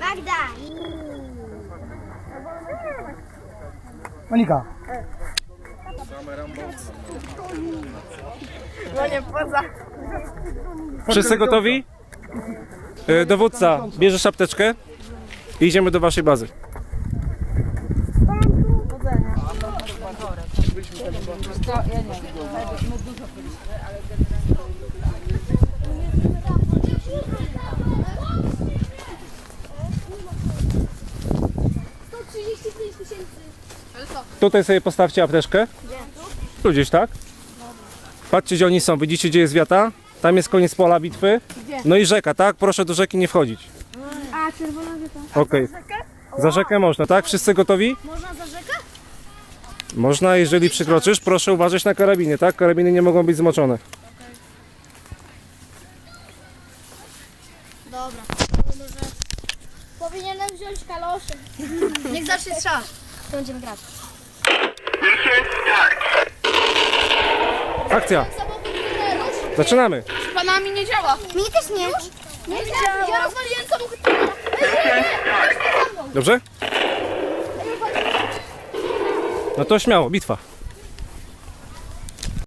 Magda! Monika. Wszyscy gotowi? E, Dowódca, bierzesz apteczkę i idziemy do waszej bazy. Tutaj sobie postawcie apteczkę. Tu gdzieś, tak? Patrzcie, gdzie oni są. Widzicie, gdzie jest wiata? Tam jest koniec pola bitwy. No i rzeka, tak? Proszę do rzeki nie wchodzić. A, czerwona wieta. Okej. Za rzekę można, tak? Wszyscy gotowi? Można za rzekę? Można, jeżeli przekroczysz, proszę uważać na karabiny, tak? Karabiny nie mogą być zmoczone. Dobra. Może... Powinienem wziąć kalosze. Niech zacznie strzał. To będziemy grać. Akcja! Zaczynamy! Panami nie działa. Mnie też nie. Nie działa. Ja rozwaliłem samochód. Dobrze? No to śmiało, bitwa.